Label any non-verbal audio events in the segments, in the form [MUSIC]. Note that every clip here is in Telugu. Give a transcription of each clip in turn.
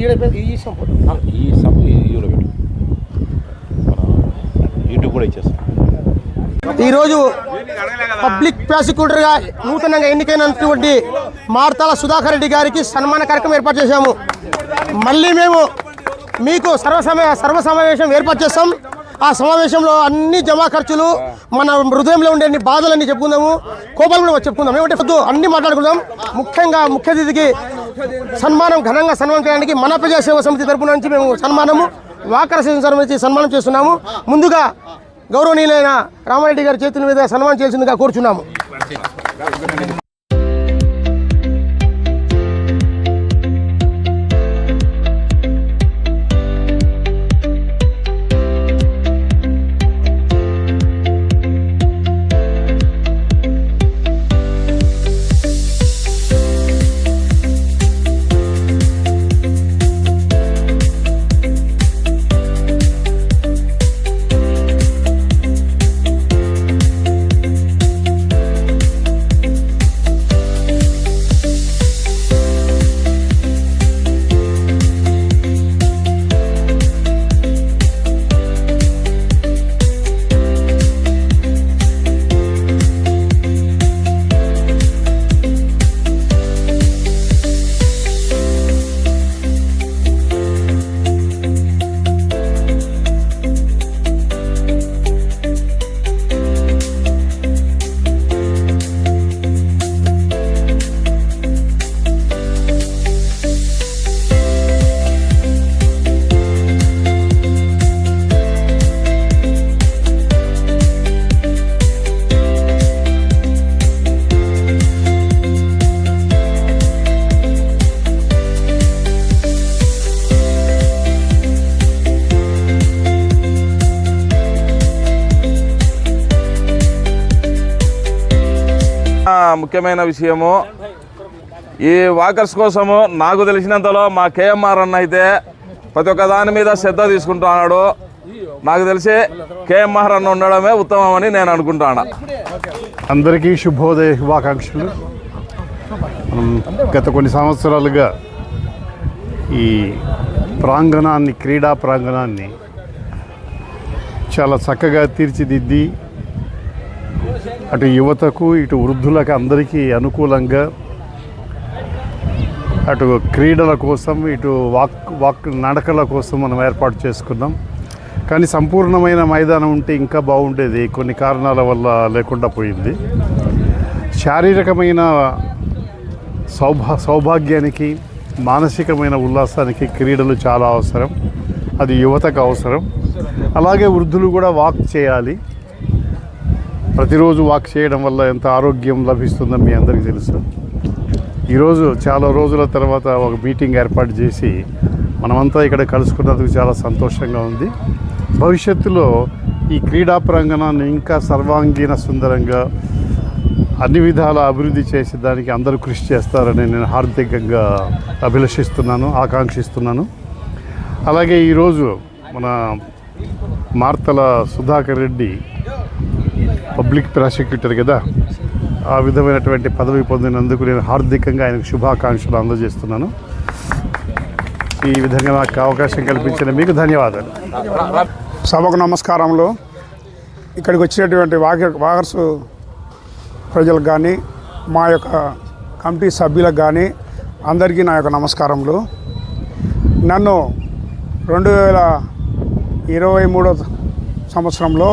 ఈడ ఈ సంపూర్ణ ఈ పెట్టు యూట్యూబ్ కూడా ఇచ్చేస్తాం ఈరోజు పబ్లిక్ ప్రాసిక్యూటర్గా నూతనంగా ఎన్నికైనటువంటి మార్తాల సుధాకర్ రెడ్డి గారికి సన్మాన కార్యక్రమం ఏర్పాటు చేశాము మళ్ళీ మేము మీకు సర్వసమయ సర్వ సమావేశం ఏర్పాటు చేస్తాం. ఆ సమావేశంలో అన్ని జమా ఖర్చులు మన హృదయంలో ఉండే అన్ని బాధలన్నీ చెప్పుకుందాము. కోపాలు కూడా చెప్పుకుందాం. ఏమంటే అన్ని మాట్లాడుకుందాం. ముఖ్యంగా ముఖ్య అతిథికి సన్మానం ఘనంగా సన్మానం చేయడానికి మన ప్రజా సేవ సమితి తరపున నుంచి మేము సన్మానము వాకర సేవ సమితి సన్మానం చేస్తున్నాము. ముందుగా గౌరవనీయులైన రామారెడ్డి గారి చేతుల మీద సన్మానం చేసిందిగా కోరుచున్నాము. ముఖ్యమైన విషయము. ఈ వాకర్స్ కోసము నాకు తెలిసినంతలో మా కేఎంఆర్ అన్న అయితే ప్రతి ఒక్క దాని మీద శ్రద్ధ తీసుకుంటున్నాడు నాకు తెలిసి కేఎంఆర్ అన్న ఉండడమే ఉత్తమమని నేను అనుకుంటాను అందరికీ శుభోదయ శుభాకాంక్షలు. మనం గత కొన్ని సంవత్సరాలుగా ఈ ప్రాంగణాన్ని క్రీడా ప్రాంగణాన్ని చాలా చక్కగా తీర్చిదిద్ది అటు యువతకు ఇటు వృద్ధులకు అందరికీ అనుకూలంగా అటు క్రీడల కోసం ఇటు వాక్ వాక్ నడకల కోసం మనం ఏర్పాటు చేసుకున్నాం. కానీ సంపూర్ణమైన మైదానం ఉంటే ఇంకా బాగుండేది. కొన్ని కారణాల వల్ల లేకుండా పోయింది. శారీరకమైన సౌభా సౌభాగ్యానికి మానసికమైన ఉల్లాసానికి క్రీడలు చాలా అవసరం. అది యువతకు అవసరం. అలాగే వృద్ధులు కూడా వాక్ చేయాలి. ప్రతిరోజు వాక్ చేయడం వల్ల ఎంత ఆరోగ్యం లభిస్తుందో మీ అందరికీ తెలుసు. ఈరోజు చాలా రోజుల తర్వాత ఒక మీటింగ్ ఏర్పాటు చేసి మనమంతా ఇక్కడ కలుసుకున్నందుకు చాలా సంతోషంగా ఉంది. భవిష్యత్తులో ఈ క్రీడా ప్రాంగణాన్ని ఇంకా సర్వాంగీణ సుందరంగా అన్ని విధాల అభివృద్ధి చేసి దానికి అందరూ కృషి చేస్తారని నేను హార్దికంగా అభిలషిస్తున్నాను ఆకాంక్షిస్తున్నాను. అలాగే ఈరోజు మన మార్తల సుధాకర్ రెడ్డి పబ్లిక్ ప్రాసిక్యూటర్ కదా ఆ విధమైనటువంటి పదవి పొందినందుకు నేను హార్దికంగా ఆయనకు శుభాకాంక్షలు అందజేస్తున్నాను. ఈ విధంగా నాకు అవకాశం కల్పించిన మీకు ధన్యవాదాలు. సభకు నమస్కారంలో ఇక్కడికి వచ్చినటువంటి వాగ వాగర్సు ప్రజలకు కానీ మా యొక్క కమిటీ సభ్యులకు కానీ అందరికీ నా యొక్క నమస్కారములు. నన్ను రెండు వేల ఇరవై మూడో సంవత్సరంలో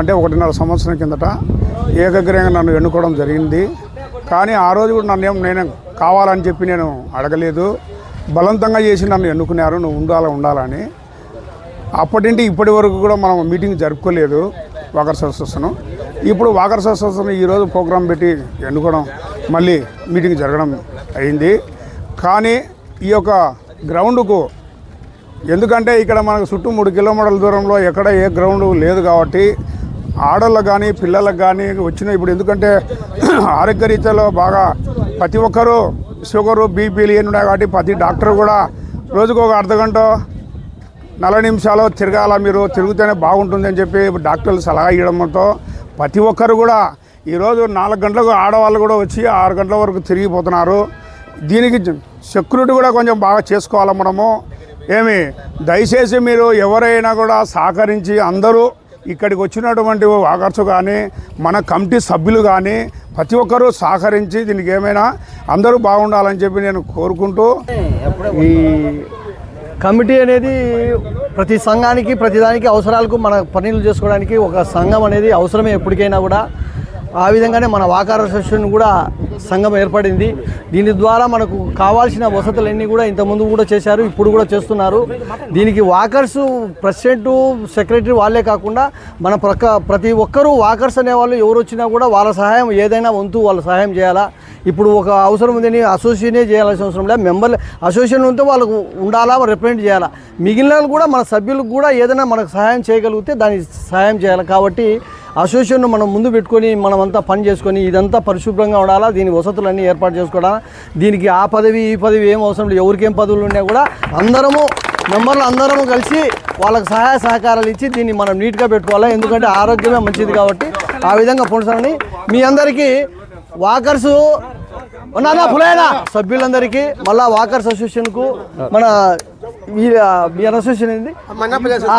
అంటే ఒకటిన్నర సంవత్సరం కిందట ఏకగ్రహంగా నన్ను ఎన్నుకోవడం జరిగింది. కానీ ఆ రోజు కూడా నన్ను ఏం నేను కావాలని చెప్పి నేను అడగలేదు. బలవంతంగా చేసి నన్ను ఎన్నుకున్నారు. నువ్వు ఉండాలి ఉండాలని అప్పటి నుండి ఇప్పటి వరకు కూడా మనం మీటింగ్ జరుపుకోలేదు వాకర్ అసోసియేషన్ ఇప్పుడు వాకర్ అసోసియేషన్ ఈరోజు ప్రోగ్రాం పెట్టి ఎన్నుకోవడం మళ్ళీ మీటింగ్ జరగడం అయింది. కానీ ఈ యొక్క గ్రౌండ్కు ఎందుకంటే ఇక్కడ మనకు చుట్టూ మూడు కిలోమీటర్ల దూరంలో ఎక్కడ ఏ గ్రౌండ్ లేదు కాబట్టి ఆడళ్ళకు కానీ పిల్లలకు కానీ వచ్చిన ఇప్పుడు ఎందుకంటే [CLEARS THROAT] ఆరోగ్యరీత్యాలో బాగా ప్రతి ఒక్కరూ షుగరు బీపీలు ఏమి ఉన్నాయి కాబట్టి ప్రతి డాక్టర్ కూడా రోజుకు ఒక అర్ధ గంట నలభై నిమిషాలు తిరగాల మీరు తిరుగుతేనే బాగుంటుంది అని చెప్పి డాక్టర్లు సలహా ఇవ్వడంతో ప్రతి ఒక్కరు కూడా ఈరోజు నాలుగు గంటలకు ఆడవాళ్ళు కూడా వచ్చి ఆరు గంటల వరకు తిరిగిపోతున్నారు. దీనికి సెక్యూరిటీ కూడా కొంచెం బాగా చేసుకోవాలి మనము. ఏమి దయచేసి మీరు ఎవరైనా కూడా సహకరించి అందరూ ఇక్కడికి వచ్చినటువంటి వాకర్స్ కానీ మన కమిటీ సభ్యులు కానీ ప్రతి ఒక్కరూ సహకరించి దీనికి ఏమైనా అందరూ బాగుండాలని చెప్పి నేను కోరుకుంటూ ఈ కమిటీ అనేది ప్రతి సంఘానికి ప్రతిదానికి అవసరాలకు మన పనులు చేసుకోవడానికి ఒక సంఘం అనేది అవసరమే ఎప్పటికైనా కూడా. ఆ విధంగానే మన వాకార అసోసియేషన్ కూడా సంఘం ఏర్పడింది. దీని ద్వారా మనకు కావాల్సిన వసతులన్నీ కూడా ఇంతకుముందు కూడా చేశారు ఇప్పుడు కూడా చేస్తున్నారు. దీనికి వాకర్స్ ప్రెసిడెంట్ సెక్రటరీ వాళ్ళే కాకుండా మన ప్రక్క ప్రతి ఒక్కరూ వాకర్స్ అనేవాళ్ళు ఎవరు వచ్చినా కూడా వాళ్ళ సహాయం ఏదైనా వంతు వాళ్ళ సహాయం చేయాలా. ఇప్పుడు ఒక అవసరం ఉందని అసోసియేషనే చేయాల్సిన అవసరం లేదు మెంబర్ అసోసియేషన్ ఉంటే వాళ్ళకు ఉండాలా రిప్రజెంట్ చేయాలా. మిగిలిన వాళ్ళు కూడా మన సభ్యులకు కూడా ఏదైనా మనకు సహాయం చేయగలిగితే దానికి సహాయం చేయాలి. కాబట్టి అసోసియేషన్ను మనం ముందు పెట్టుకొని మనమంతా పని చేసుకొని ఇదంతా పరిశుభ్రంగా ఉండాలా? దీని వసతులన్నీ ఏర్పాటు చేసుకోవడాలా దీనికి ఆ పదవి ఈ పదవి ఏం అవసరం లేదు. ఎవరికి ఏం పదవులు ఉన్నా కూడా అందరము మెంబర్లు అందరము కలిసి వాళ్ళకి సహాయ సహకారాలు ఇచ్చి దీన్ని మనం నీట్గా పెట్టుకోవాలా? ఎందుకంటే ఆరోగ్యమే మంచిది కాబట్టి ఆ విధంగా పొందుతానని మీ అందరికీ వాకర్సు సభ్యులందరికీ మళ్ళా వాకర్స్ అసోసియేషన్కు మన ఈ- మీ అసోసియేషన్ ఏంది?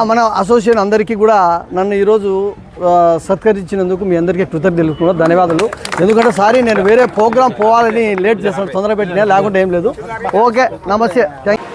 మన అసోసియేషన్ అందరికీ కూడా నన్ను ఈరోజు సత్కరించినందుకు మీ అందరికీ కృతజ్ఞతలు తెలుపుతున్నాను ధన్యవాదాలు. ఎందుకంటే సారీ నేను వేరే ప్రోగ్రామ్ పోవాలని లేట్ చేస్తాను తొందర పెట్టినా లేకుంటే ఏం లేదు. ఓకే నమస్తే. థ్యాంక్